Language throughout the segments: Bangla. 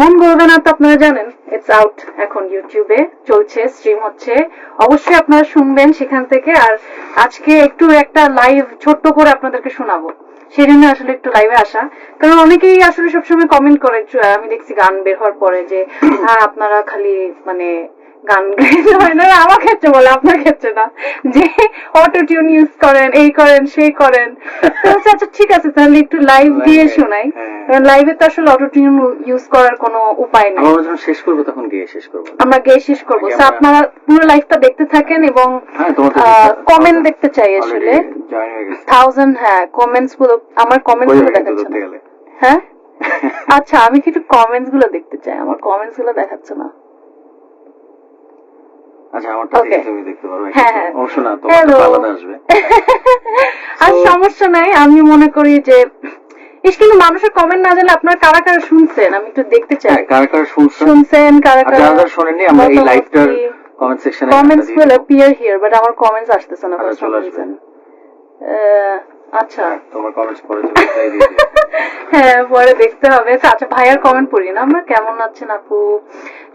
মন গড়বে না তো আপনারা জানেন ইটস আউট এখন ইউটিউবে চলছে স্ট্রিম হচ্ছে। অবশ্যই আপনারা শুনবেন সেখান থেকে। আর আজকে একটু একটা লাইভ ছোট্ট করে আপনাদেরকে শোনাবো। সেই জন্য আসলে একটু লাইভে আসা। কারণ অনেকেই আসলে সবসময় কমেন্ট করে, আমি দেখছি গান বের হওয়ার পরে যে হ্যাঁ আপনারা খালি মানে গান গাইতে হয় না। আমার ক্ষেত্রে বলে আপনার ক্ষেত্রে না। যে অটো টিউন ইউজ করেন এই করেন সেই করেন। আচ্ছা ঠিক আছে তাহলে একটু লাইভ দিয়ে শোনাই। হ্যাঁ। লাইভে তো আসলে অটো টিউন ইউজ করার কোনো উপায় নেই। আমরা যখন শেষ করব তখন গিয়ে শেষ করব। আমরা গিয়ে শেষ করব। তো আপনারা পুরো লাইভটা দেখতে থাকেন এবং হ্যাঁ কমেন্ট দেখতে চাই আসলে। হয়ে থাউজেন্ড হ্যাঁ কমেন্টসগুলো আমার কমেন্টসগুলো দেখাচ্ছে হ্যাঁ? আচ্ছা আমি কি একটু কমেন্টসগুলো দেখতে চাই? আমার কমেন্টসগুলো দেখাচ্ছে না। আচ্ছা আমারটা থেকে তুমি দেখতে পারো হ্যাঁ, হ্যাঁ। না তোমার আলাদা আসবে। আর সমস্যা নাই আমি মনে করি যে ইস কিন্তু মানুষের কমেন্ট না জানলে আপনারা কারা কারা শুনছেন? আমি একটু দেখতে চাই। হ্যাঁ কার কার শুনছেন? কারা কারা যারা যারা শোনেননি আমরা এই লাইভটার কমেন্ট সেকশনে comments will appear here but আমার কমেন্টস আসতেছে না আচ্ছা, চলে আসবে। reason আহ, আচ্ছা। তোমার কমেন্টস পরে দিয়ে দিও। হ্যাঁ পরে দেখতে হবে। আচ্ছা, ভাইয়ার কমেন্ট পড়ি না। আমরা কেমন আছেন আপু?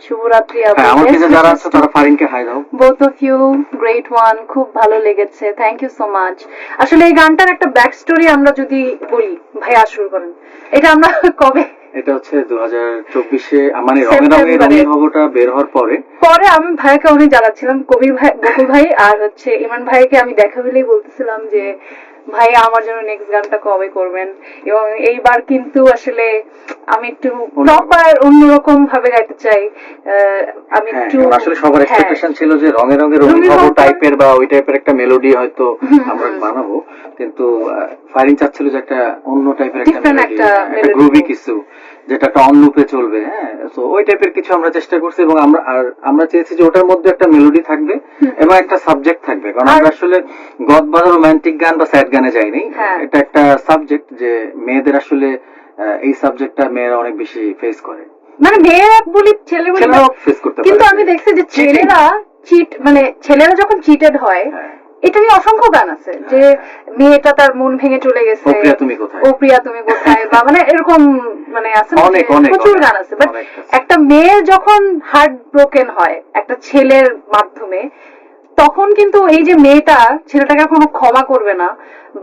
শুভরাত্রি আপু। হ্যাঁ আমার কাছে যারা আছে তারা ফারিনকে হাই দাও। Both of you great one খুব ভালো লেগেছে। থ্যাংক ইউ সো মাচ আসলে এই গানটার একটা ব্যাক স্টোরি আমরা যদি বলি ভাইয়া শুরু করেন। এটা আমরা কবে? এটা হচ্ছে দু হাজার চব্বিশে মানে রঙে রঙে। রঙিন হবটা বের হওয়ার পরে। পরে আমি ভাইয়াকে অনেক জ্বালাচ্ছিলাম কবির ভাই বকুল ভাই আর হচ্ছে ইমান ভাইকে আমি দেখা হলেই বলতেছিলাম যে ভাই আমার জন্য নেক্সট গানটা কবে করবেন? এবং এইবার কিন্তু আসলে আমি একটু। প্রপার অন্যরকম ভাবে গাইতে চাই। আমি হ্যাঁ একটু আসলে সবার হ্যাঁ। এক্সপেকটেশন ছিল যে রঙে রঙের অনুভব টাইপের বা ওই টাইপের একটা মেলোডি হয়তো আমরা বানাবো। কিন্তু ফারিন চাচ্ছিল যে একটা অন্য টাইপের একটা মেলোডি একটা গ্রুভি কিছু। যেটা একটা অন লুপে চলবে হ্যাঁ? তো ওই টাইপের কিছু আমরা চেষ্টা করছি এবং আমরা আর আমরা চেয়েছি যে ওটার মধ্যে একটা মেলোডি থাকবে এবং একটা সাবজেক্ট থাকবে। কারণ আমরা আসলে গদ বাঁধা রোমান্টিক গান বা স্যাড গানে যাইনি। হ্যাঁ। এটা একটা সাবজেক্ট যে মেয়েদের আসলে এই সাবজেক্টটা মেয়েরা অনেক বেশি ফেস করে। মানে মেয়েরা বলি ছেলে বলি ফেস করতে কিন্তু আমি দেখছি যে ছেলেরা চিট মানে ছেলেরা যখন চিটেড হয় হ্যাঁ। এটা নিয়ে অসংখ্য গান আছে। যে মেয়েটা তার মন ভেঙে চলে গেছে ও প্রিয়া তুমি কোথায়? ও প্রিয়া তুমি কোথায়? বা মানে এরকম মানে আছে প্রচুর গান আছে বাট একটা মেয়ে যখন হার্ট ব্রোকেন হয় একটা ছেলের মাধ্যমে তখন কিন্তু এই যে মেয়েটা ছেলেটাকে কখনো ক্ষমা করবে না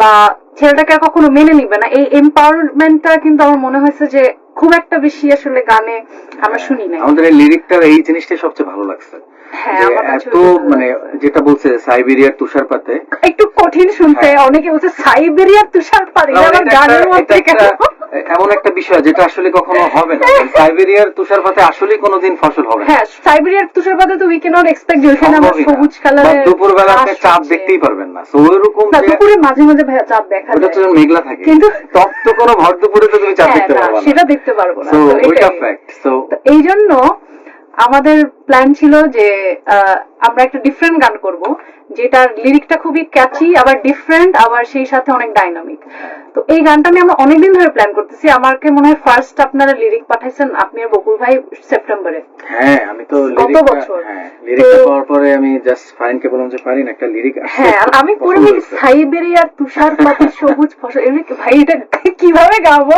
বা ছেলেটাকে কখনো মেনে নিবে না এই এম্পাওয়ারমেন্টটা কিন্তু আমার মনে হয়েছে যে খুব একটা বেশি আসলে গানে আমরা শুনি না আমাদের এই লিরিকটার এই জিনিসটাই সবচেয়ে ভালো লাগছে। হ্যাঁ, এত মানে যেটা বলছে সাইবেরিয়ার তুষারপাতে। একটু কঠিন শুনতে হ্যাঁ। অনেকে বলছে সাইবেরিয়ার তুষারপাত গানের মধ্যে এমন একটা বিষয় যেটা আসলে কখনো হবে না। সাইবেরিয়ার তুষারপাতে আসলে কোনোদিন ফসল হবে হ্যাঁ সাইবেরিয়ার তুষারপাতে তো উই ক্যানট এক্সপেক্ট যে ওখানে আমরা সবুজ কালারের দুপুরবেলা আপনি চাঁদ দেখতেই পারবেন না। তো ওইরকম না দুপুরে মাঝে মাঝে ভাইয়া চাঁদ দেখা যায়। ওটা তো মেঘলা থাকে। কিন্তু- তপ্ত কোনো ভর দুপুরে তো তুমি চাঁদ হ্যাঁ, দেখতে পারবে না। সেটা দেখতে পারব না। তো তো ওইটা ফ্যাক্ট তো তো এই জন্য আমাদের প্ল্যান ছিল যে আহ, আমরা একটা ডিফারেন্ট গান করব। যেটার লিরিকটা খুবই ক্যাচি আবার ডিফারেন্ট আবার সেই সাথে অনেক ডাইনামিক তো এই গানটা নিয়ে আমরা অনেকদিন ধরে প্ল্যান করতেছি। আমাকে মনে হয় ফার্স্ট আপনারা লিরিক পাঠাইছেন আপনি আর বকুল ভাই সেপ্টেম্বরে হ্যাঁ আমি তো গত বছর। হ্যাঁ লিরিকটা পাওয়ার পরে আমি জাস্ট বললাম যে একটা লিরিক হ্যাঁ আমি পরে সাইবেরিয়ার তুষারপাতি সবুজ ফসল। এমনি ভাই এটা কীভাবে গাবো?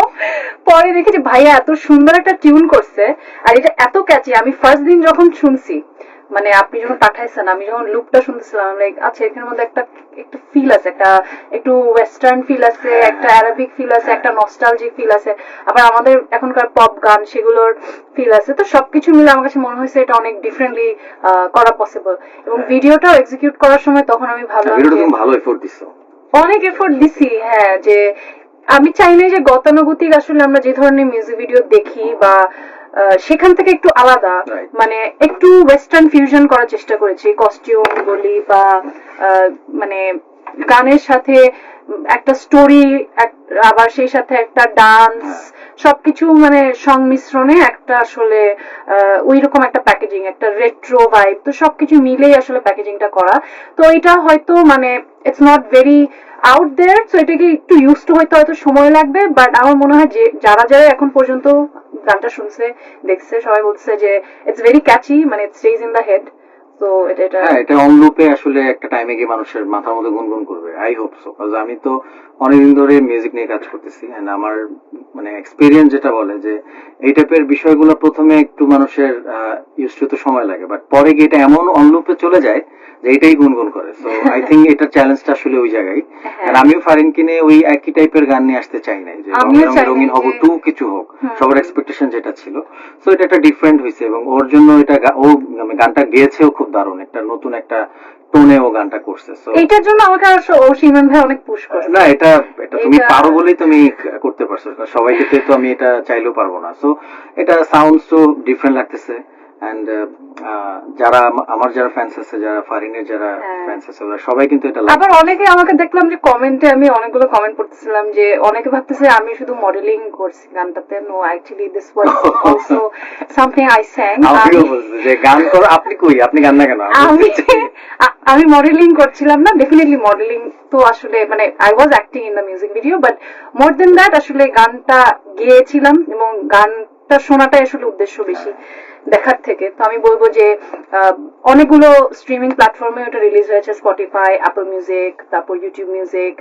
পরে দেখি যে ভাইয়া এত সুন্দর একটা টিউন করছে আর এটা এত ক্যাচি আমি ফার্স্ট দিন যখন শুনছি মানে আপনি যখন পাঠাইছেন আমি যখন লুকটা শুনতেছিলাম লাইক আচ্ছা এখানের মধ্যে একটা একটু ফিল আছে একটা একটু ওয়েস্টার্ন ফিল আছে একটা অ্যারাবিক ফিল আছে একটা নস্টালজিক ফিল আছে আবার আমাদের এখনকার পপ গান সেগুলোর ফিল আছে তো সবকিছু মিলে আমার কাছে মনে হয়েছে এটা অনেক ডিফারেন্টলি করা পসিবল এবং ভিডিওটাও এক্সিকিউট করার সময় তখন আমি ভাবলাম ভিডিওটা যে ভালো এফোর্ট দিছো। অনেক এফোর্ট দিছি হ্যাঁ যে আমি চাই না যে গতানুগতিক আসলে আমরা যে ধরনের মিউজিক ভিডিও দেখি বা সেখান থেকে একটু আলাদা। মানে একটু ওয়েস্টার্ন ফিউশন করার চেষ্টা করেছি। কস্টিউম বলি বা মানে গানের সাথে একটা স্টোরি আবার সেই সাথে একটা ডান্স সবকিছু মানে সংমিশ্রণে একটা আসলে ওই রকম একটা প্যাকেজিং একটা রেট্রো ভাইব তো সবকিছু মিলেই আসলে প্যাকেজিংটা করা। তো এটা হয়তো মানে it's not very out there so এটাকে একটু ইউজ টু হয়তো হয়তো সময় লাগবে বাট আমার মনে হয় যে যারা যারা এখন পর্যন্ত গানটা শুনছে, দেখছে, সবাই বলছে যে ইটস ভেরি ক্যাচি মানে it stays in the head তো এটা এটা হ্যাঁ এটা অনলুপে আসলে একটা টাইমে গিয়ে মানুষের মাথার মধ্যে গুনগুন করবে আই হোপ সো কাজ আমি তো অনেকদিন ধরে মিউজিক নিয়ে কাজ করতেছি এন্ড আমার মানে এক্সপিরিয়েন্স যেটা বলে যে এই টাইপের বিষয়গুলো প্রথমে একটু মানুষের ইউজ তো সময় লাগে বাট পরে গিয়ে এটা এমন অনলুপে চলে যায় যে এটাই গুনগুন করে। সো আই থিঙ্ক এটার চ্যালেঞ্জটা আসলে ওই জায়গায়। হ্যাঁ। আর আমিও ফারিনকে নিয়ে ওই একই টাইপের গান নিয়ে আসতে চাই নাই যে রঙিন হব টু কিছু হোক সবার এক্সপেকটেশন যেটা ছিল। সো এটা একটা ডিফারেন্ট হয়েছে এবং ওর জন্য এটা ও মানে গানটা গেয়েছেও খুব দারুণ একটা নতুন একটা টোনে ও গানটা করছে সো এইটার জন্য আমাকে আর সিমন ভাই অনেক পুশ করছে। না এটা এটা তুমি পারো বলেই তুমি করতে পারছ সবাইকে ক্ষেত্রে তো আমি এটা চাইলেও পারব না। সো এটা সাউন্ড তো ডিফারেন্ট লাগতেছে। এন্ড যারা আমার যারা ফ্যান্স আছে যারা ফারিনের যারা হ্যাঁ। ফ্যান্স আছে ওরা সবাই কিন্তু এটা আবার অনেকে আমাকে দেখলাম যে কমেন্টে আমি অনেকগুলো কমেন্ট পড়তেছিলাম যে অনেকে ভাবতেছে আমি শুধু মডেলিং করছি গানটাতে। No actually this was also something I sang আমিও বলছি যে গান করো আপনি কই? আপনি গান না কেন? আমি আমি মডেলিং করছিলাম না ডেফিনেটলি মডেলিং তো আসলে মানে I was acting in the music video but more than that আসলে গানটা গেয়েছিলাম এবং গানটা শোনাটাই আসলে উদ্দেশ্য বেশি। দেখার থেকে তো আমি বলব যে অনেকগুলো স্ট্রিমিং প্ল্যাটফর্মে ওটা রিলিজ হয়েছে স্পটিফাই অ্যাপল মিউজিক তারপর ইউটিউব মিউজিক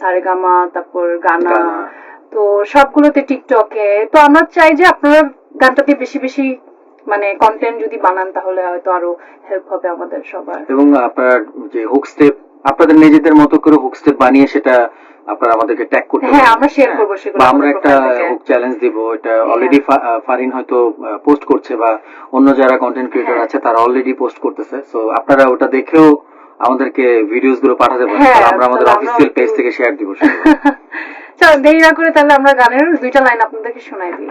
সারেগামা তারপর গানা। তো সবগুলোতে টিকটকে তো আমরা চাই যে আপনারা গানটাতে বেশি বেশি মানে কন্টেন্ট যদি বানান তাহলে হয়তো আরও হেল্প হবে আমাদের সবার। এবং আপনার যে হুক স্টেপ আপনাদের নিজেদের মতো করে হুক স্টেপ বানিয়ে সেটা আপনারা আমাদেরকে ট্যাগ করতে হ্যাঁ, আমরা share হ্যাঁ। করব সেগুলো বা আমরা একটা হুক চ্যালেঞ্জ দিব এটা অলরেডি ফারিন হয়তো পোস্ট করছে বা অন্য যারা কন্টেন্ট ক্রিয়েটর হ্যাঁ। আছে তারা অলরেডি পোস্ট করতেছে। সো আপনারা ওটা দেখেও আমাদেরকে ভিডিওসগুলো পাঠাতে পারেন। হ্যাঁ, আমরা আমাদের অফিসিয়াল পেজ থেকে শেয়ার দিব। চল দেরি না করে তাহলে আমরা গানের দুইটা লাইন আপনাদেরকে শোনাই দিই।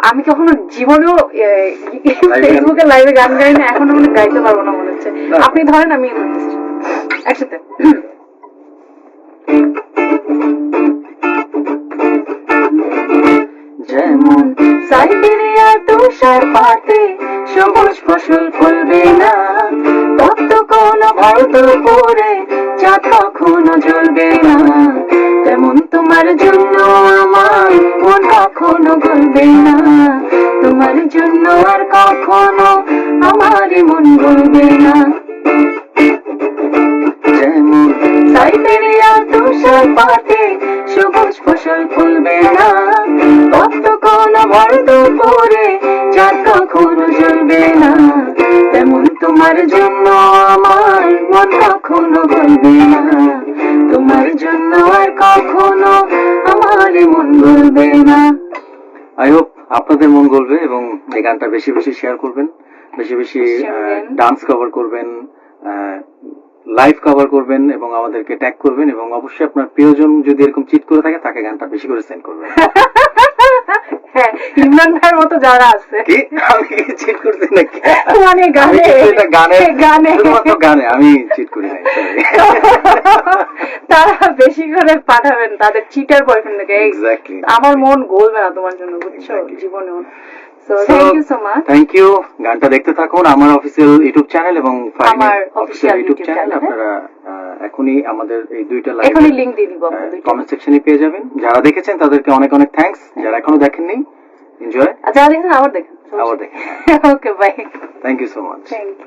আমি কখনো জীবনেও ফেসবুকে লাইভে গান? গাই না এখনও মনে গাইতে পারব না মনে হচ্ছে। আপনি ধরেন আমি একসাথে। যেমন সাইবেরিয়ার তুষার পাতে সবুজ ফসল ফলবে না। তপ্ত কোন ভারত পরে চাঁদ কখনো জ্বলবে না। তেমন তোমার জন্য আমার মন কখনো গলবে না। তোমার জন্য আর কখনো আমার মন গলবে না। যেমন সাইবেরিয়া তুষার পাতে তোমার জন্য আমার মন কখনো গলবে না। তোমার জন্য আর কখনো আমার মন গলবে না। আই হোপ আপনাদের মন গলবে এবং এই গানটা বেশি বেশি শেয়ার করবেন বেশি বেশি ডান্স কভার করবেন। লাইভ কভার করবেন এবং আমাদেরকে ট্যাগ করবেন এবং অবশ্যই আপনার প্রিয়জন যদি এরকম চিট করে থাকে তাকে গানটা বেশি করে সেন্ড করবেন। হ্যাঁ ইমরান ভাইয়ের মতো যারা আছে। কি? আমি চিট করছি নাকি? মানে গানে। গানে গানে। শুধুমাত্র গানে আমি চিট করি নাই তারা বেশি করে পাঠাবেন তাদের চিটার বয়ফ্রেন্ডকে. আমার মন গলবে না তোমার জন্য বুঝছ? Exactly. থ্যাংক ইউ গানটা দেখতে থাকুন আমার অফিসিয়াল ইউটিউব চ্যানেল এবং আমার অফিসিয়াল ইউটিউব চ্যানেল আপনারা এখনই আমাদের এই দুইটা লাইভ এখনই লিংক দিয়ে দিব আপনাদের কমেন্ট সেকশনে পেয়ে যাবেন। যারা দেখেছেন তাদেরকে অনেক অনেক থ্যাঙ্কস যারা এখনও দেখেননি এনজয় আচ্ছা দেখেন আবার দেখেন আবার দেখেন okay bye thank you so much thank you